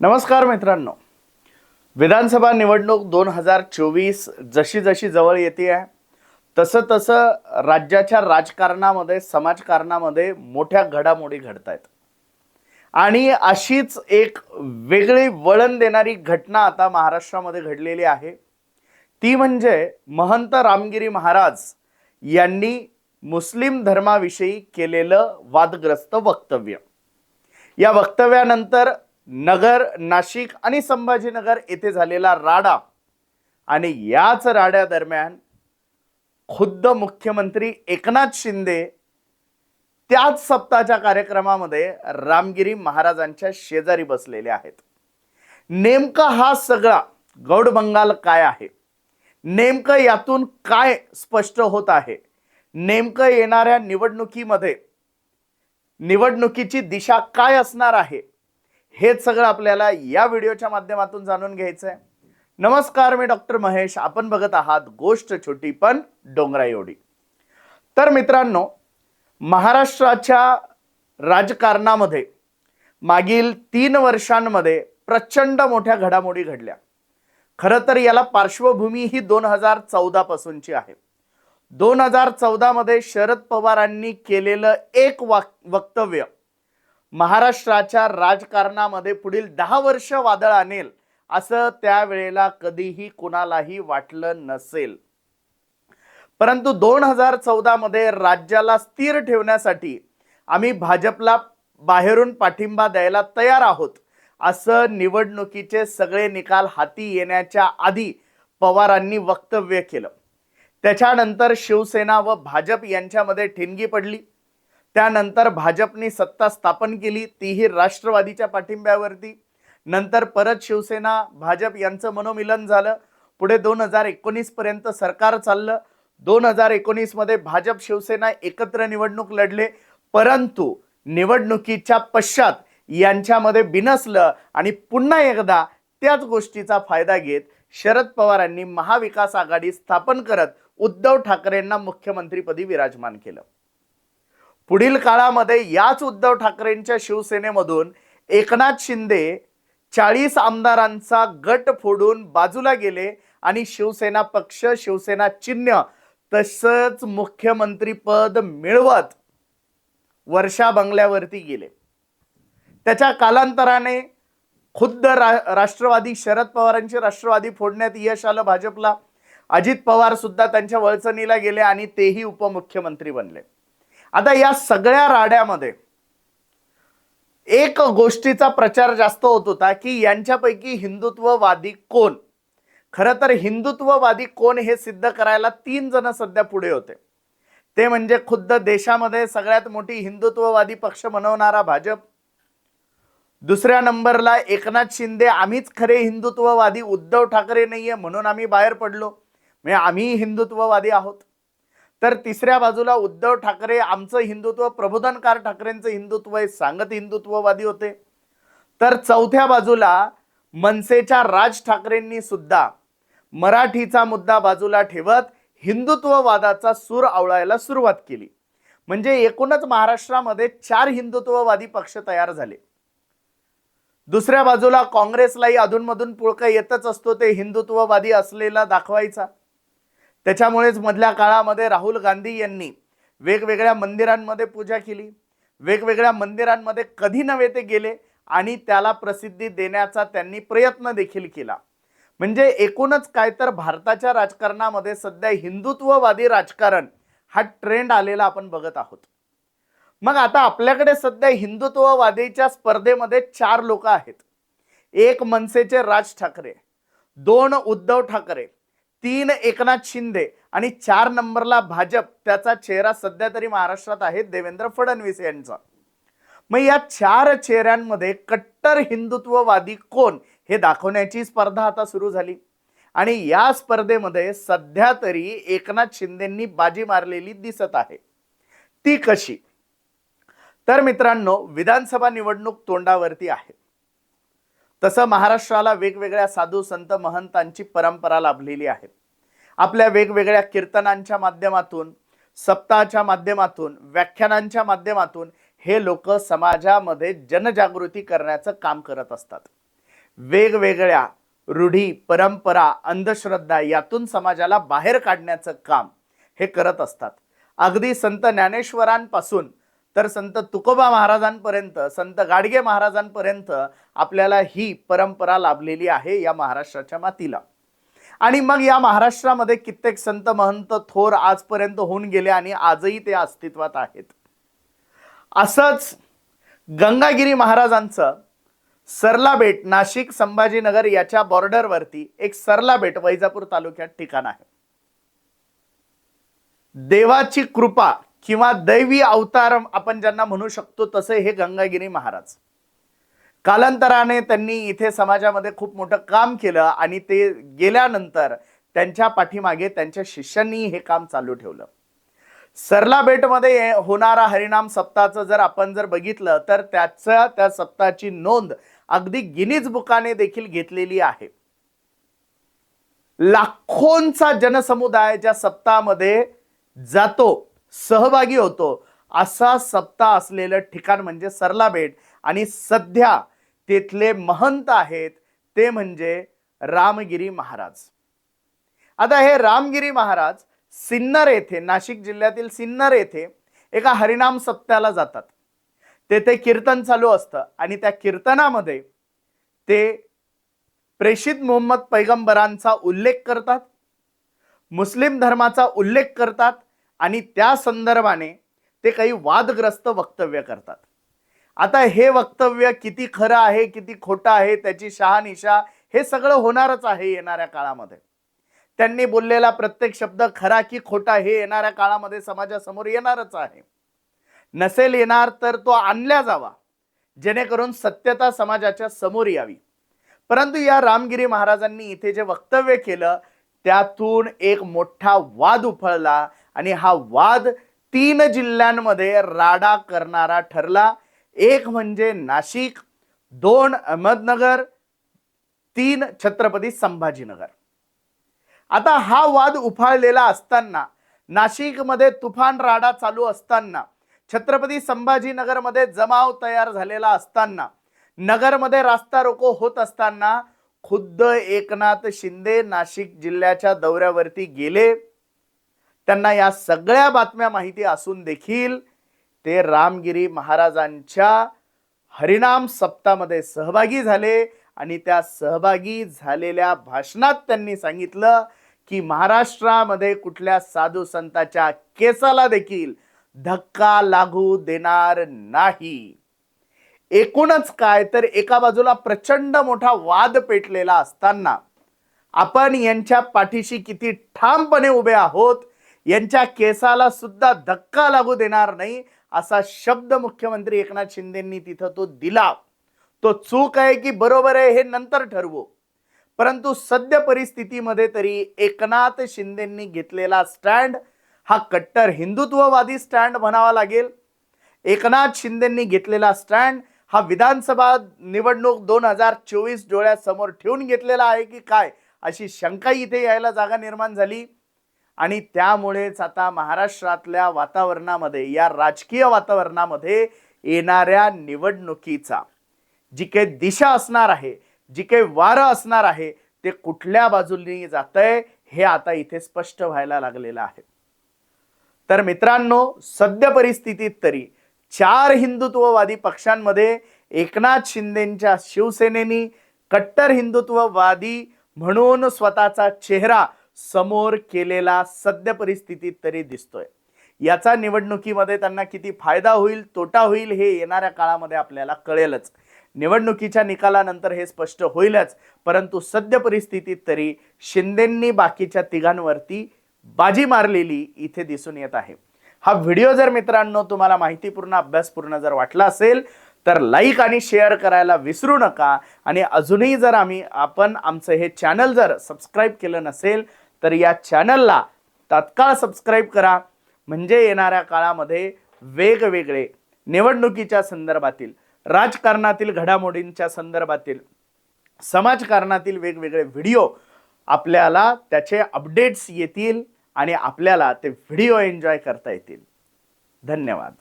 नमस्कार मित्रांनो. विधानसभा निवडणूक दोन हजार चोवीस जशी जशी जवळ येते आहे तसं तसं राज्याच्या राजकारणामध्ये समाजकारणामध्ये मोठ्या घडामोडी घडत आहेत आणि अशीच एक वेगळी वळण देणारी घटना आता महाराष्ट्रामध्ये घडलेली आहे. ती म्हणजे महंत रामगिरी महाराज यांनी मुस्लिम धर्माविषयी केलेलं वादग्रस्त वक्तव्य. या वक्तव्यानंतर नगर नाशिक आणि संभाजीनगर येथे झालेला राडा आणि याच राड्यादरम्यान खुद्द मुख्यमंत्री एकनाथ शिंदे त्याच सप्ताहाच्या कार्यक्रमामध्ये रामगिरी महाराजांच्या शेजारी बसलेले आहेत. नेमका हा सगळा गौड बंगाल काय आहे? नेमकं यातून काय स्पष्ट होत आहे? नेमकं येणाऱ्या निवडणुकीमध्ये निवडणुकीची दिशा काय असणार आहे? हेच सगळं आपल्याला या व्हिडिओच्या माध्यमातून जाणून घ्यायचं आहे नमस्कार मी डॉक्टर महेश. आपण बघत आहात गोष्ट छोटी पण डोंगरा एवढी. तर मित्रांनो महाराष्ट्राच्या राजकारणामध्ये मागील तीन वर्षांमध्ये प्रचंड मोठ्या घडामोडी घडल्या. खरं तर याला पार्श्वभूमी ही दोन हजार चौदा पासूनची आहे. दोन हजार चौदामध्ये शरद पवारांनी केलेलं एक वाक वक्तव्य महाराष्ट्राच्या राजकारणामध्ये पुढील दहा वर्ष वादळ आणेल असं त्यावेळेला कधीही कुणालाही वाटलं नसेल. परंतु दोन हजार चौदा मध्ये राज्याला स्थिर ठेवण्यासाठी आम्ही भाजपला बाहेरून पाठिंबा द्यायला तयार आहोत असं निवडणुकीचे सगळे निकाल हाती येण्याच्या आधी पवारांनी वक्तव्य केलं. त्याच्यानंतर शिवसेना व भाजप यांच्यामध्ये ठिणगी पडली. त्यानंतर भाजपने सत्ता स्थापन केली तीही राष्ट्रवादीच्या पाठिंब्यावरती. नंतर परत शिवसेना भाजप यांचं मनोमिलन झालं. पुढे दोन हजार एकोणीस पर्यंत सरकार चाललं. दोन हजार एकोणीसमध्ये भाजप शिवसेना एकत्र निवडणूक लढले. परंतु निवडणुकीच्या पश्चात यांच्यामध्ये बिनसलं आणि पुन्हा एकदा त्याच गोष्टीचा फायदा घेत शरद पवारांनी महाविकास आघाडी स्थापन करत उद्धव ठाकरेंना मुख्यमंत्रीपदी विराजमान केलं. पुढील काळामध्ये याच उद्धव ठाकरेंच्या शिवसेनेमधून एकनाथ शिंदे चाळीस आमदारांचा गट फोडून बाजूला गेले आणि शिवसेना पक्ष शिवसेना चिन्ह तसंच मुख्यमंत्रीपद मिळवत वर्षा बंगल्यावरती गेले. त्याच्या कालांतराने खुद्द रा राष्ट्रवादी शरद पवारांची राष्ट्रवादी फोडण्यात यश आलं भाजपला. अजित पवार सुद्धा त्यांच्या वळचणीला गेले आणि तेही उपमुख्यमंत्री बनले. आता या सगळ्या राड्यामध्ये एक गोष्टीचा प्रचार जास्त होत होता की यांच्यापैकी हिंदुत्ववादी कोण? खरं तर हिंदुत्ववादी कोण हे सिद्ध करायला तीन जण सध्या पुढे होते. ते म्हणजे खुद्द देशामध्ये सगळ्यात मोठी हिंदुत्ववादी पक्ष बनवणारा भाजप. दुसऱ्या नंबरला एकनाथ शिंदे आम्हीच खरे हिंदुत्ववादी उद्धव ठाकरे नाहीये म्हणून आम्ही बाहेर पडलो. म्हणजे आम्ही हिंदुत्ववादी आहोत. तर तिसऱ्या बाजूला उद्धव ठाकरे आमचं हिंदुत्व प्रबोधनकार ठाकरेंचं हिंदुत्व हे सांगत हिंदुत्ववादी होते. तर चौथ्या बाजूला मनसेच्या राज ठाकरेंनी सुद्धा मराठीचा मुद्दा बाजूला ठेवत हिंदुत्ववादाचा सूर आवळायला सुरुवात केली. म्हणजे एकूणच महाराष्ट्रामध्ये चार हिंदुत्ववादी पक्ष तयार झाले. दुसऱ्या बाजूला काँग्रेसलाही अधूनमधून पुळका येतच असतो ते हिंदुत्ववादी असलेला दाखवायचा. त्याच्यामुळेच मधल्या काळामध्ये राहुल गांधी यांनी वेगवेगळ्या मंदिरांमध्ये पूजा केली. वेगवेगळ्या मंदिरांमध्ये कधी नव्हे ते गेले आणि त्याला प्रसिद्धी देण्याचा त्यांनी प्रयत्न देखील केला. म्हणजे एकूणच काय तर भारताच्या राजकारणामध्ये सध्या हिंदुत्ववादी राजकारण हा ट्रेंड आलेला आपण बघत आहोत. मग आता आपल्याकडे सध्या हिंदुत्ववादीच्या स्पर्धेमध्ये चार लोक आहेत. एक मनसेचे राज ठाकरे दोन उद्धव ठाकरे तीन एकनाथ शिंदे आणि चार नंबरला भाजप त्याचा चेहरा सध्या तरी महाराष्ट्रात आहे देवेंद्र फडणवीस यांचा. मग या चार चेहऱ्यांमध्ये कट्टर हिंदुत्ववादी कोण हे दाखवण्याची स्पर्धा आता सुरू झाली. आणि या स्पर्धेमध्ये सध्या तरी एकनाथ शिंदेंनी बाजी मारलेली दिसत आहे. ती कशी? तर मित्रांनो विधानसभा निवडणूक तोंडावरती आहे. तसं महाराष्ट्राला वेगवेगळ्या साधू संत महंतांची परंपरा लाभलेली आहे. आपल्या वेगवेगळ्या कीर्तनांच्या माध्यमातून सप्ताहाच्या माध्यमातून व्याख्यानांच्या माध्यमातून हे लोक समाजामध्ये जनजागृती करण्याचं काम करत असतात. वेगवेगळ्या रूढी परंपरा अंधश्रद्धा यातून समाजाला बाहेर काढण्याचं काम हे करत असतात. अगदी संत ज्ञानेश्वरांपासून तर संत तुकोबा महाराजांपर्यंत संत गाडगे महाराजांपर्यंत आपल्याला ही परंपरा लाभलेली आहे या महाराष्ट्राच्या मातीला. आणि मग या महाराष्ट्रामध्ये कित्येक संत महंत थोर आजपर्यंत होऊन गेले आणि आजही ते अस्तित्वात आहेत. असंच गंगागिरी महाराजांचं सरला बेट नाशिक संभाजीनगर याच्या बॉर्डरवरती एक सरला बेट वैजापूर तालुक्यात ठिकाण आहे. देवाची कृपा किंवा दैवी अवतार आपण ज्यांना म्हणू शकतो तसे हे गंगागिरी महाराज. कालांतराने त्यांनी इथे समाजामध्ये खूप मोठं काम केलं आणि ते गेल्यानंतर त्यांच्या पाठीमागे त्यांच्या शिष्यांनी हे काम चालू ठेवलं. सरला बेटमध्ये होणारा हरिनाम सप्ताहाचं जर आपण जर बघितलं तर त्याचं त्या सप्ताहाची नोंद अगदी गिनीज बुकाने देखील घेतलेली आहे. लाखोंचा जनसमुदाय ज्या सप्ताहामध्ये जातो सहभागी होतो. असा सप्ताह असलेलं ठिकाण म्हणजे सरला बेट आणि सध्या तिथले महंत आहेत ते म्हणजे रामगिरी महाराज. आता हे रामगिरी महाराज सिन्नर येथे नाशिक जिल्ह्यातील सिन्नर येथे एका हरिनाम सप्त्याला जातात. तेथे कीर्तन चालू असतं आणि त्या कीर्तनामध्ये ते प्रेषित मोहम्मद पैगंबरांचा उल्लेख करतात. मुस्लिम धर्माचा उल्लेख करतात. आणि त्या संदर्भाने ते काही वादग्रस्त वक्तव्य करतात. आता हे वक्तव्य किती खरं आहे किती खोटं आहे त्याची शहानिशा हे सगळं होणारच आहे येणाऱ्या काळामध्ये. त्यांनी बोललेला प्रत्येक शब्द खरा की खोटा हे येणाऱ्या काळामध्ये समाजासमोर येणारच आहे. नसेल येणार तर तो आणल्या जावा जेणेकरून सत्यता समाजाच्या समोर यावी. परंतु या रामगिरी महाराजांनी इथे जे वक्तव्य केलं त्यातून एक मोठा वाद उफळला आणि हा वाद तीन जिल्ह्यांमध्ये राडा करणारा ठरला. एक म्हणजे नाशिक दोन अहमदनगर तीन छत्रपती संभाजीनगर. आता हा वाद उफाळलेला असताना नाशिकमध्ये तुफान राडा चालू असताना छत्रपती संभाजीनगरमध्ये जमाव तयार झालेला असताना नगरमध्ये रास्ता रोको होत असताना खुद्द एकनाथ शिंदे नाशिक जिल्ह्याच्या दौऱ्यावरती गेले. त्यांना या सगळ्या बातम्या माहिती असून देखील ते रामगिरी महाराजांच्या हरिनाम सप्तामध्ये सहभागी झाले आणि त्या सहभागी झालेल्या भाषणात त्यांनी सांगितलं की महाराष्ट्रामध्ये कुठल्या साधू संताच्या केसाला देखील धक्का लागू देणार नाही. एकूणच काय तर एका बाजूला प्रचंड मोठा वाद पेटलेला असताना आपण यांच्या पाठीशी किती ठामपणे उभे आहोत यांच्या केसाला सुद्धा धक्का लागू देणार नाही असा शब्द मुख्यमंत्री एकनाथ शिंदेंनी तिथं तो दिला. तो चूक आहे की बरोबर आहे हे नंतर ठरवू. परंतु सद्य परिस्थितीमध्ये तरी एकनाथ शिंदेंनी घेतलेला स्टँड हा कट्टर हिंदुत्ववादी स्टँड म्हणावा लागेल. एकनाथ शिंदेंनी घेतलेला स्टँड हा विधानसभा निवडणूक दोन हजार चोवीस डोळ्यासमोर ठेवून घेतलेला आहे की काय अशी शंका इथे यायला जागा निर्माण झाली. आणि त्यामुळेच आता महाराष्ट्रातल्या वातावरणामध्ये या राजकीय वातावरणामध्ये येणाऱ्या निवडणुकीचा जी काही दिशा असणार आहे जी काही वारं असणार आहे ते कुठल्या बाजूनी जातंय हे आता इथे स्पष्ट व्हायला लागलेलं आहे. तर मित्रांनो सद्य परिस्थितीत तरी चार हिंदुत्ववादी पक्षांमध्ये एकनाथ शिंदेच्या शिवसेनेनी कट्टर हिंदुत्ववादी म्हणून स्वतःचा चेहरा समोर केलेला सद्य परिस्थितीत तरी दिसतोय. याचा निवडणुकीमध्ये त्यांना किती फायदा होईल तोटा होईल हे येणाऱ्या काळामध्ये आपल्याला कळेलच. निवडणुकीच्या निकालानंतर हे स्पष्ट होईलच परंतु सद्य परिस्थितीत तरी शिंदेंनी बाकीच्या तिघांवरती बाजी मारलेली इथे दिसून येत आहे. हा व्हिडिओ जर मित्रांनो तुम्हाला माहितीपूर्ण अभ्यासपूर्ण जर वाटला असेल तर लाईक आणि शेअर करायला विसरू नका. आणि अजूनही जर आम्ही आपण आमचं हे चॅनल जर सबस्क्राईब केलं नसेल तर या चॅनलला तात्काळ सबस्क्राईब करा. म्हणजे येणाऱ्या काळामध्ये वेगवेगळे निवडणुकीच्या संदर्भातील राजकारणातील घडामोडींच्या संदर्भातील समाजकारणातील वेगवेगळे व्हिडिओ आपल्याला त्याचे अपडेट्स येतील आणि आपल्याला ते व्हिडिओ एन्जॉय करता येतील. धन्यवाद.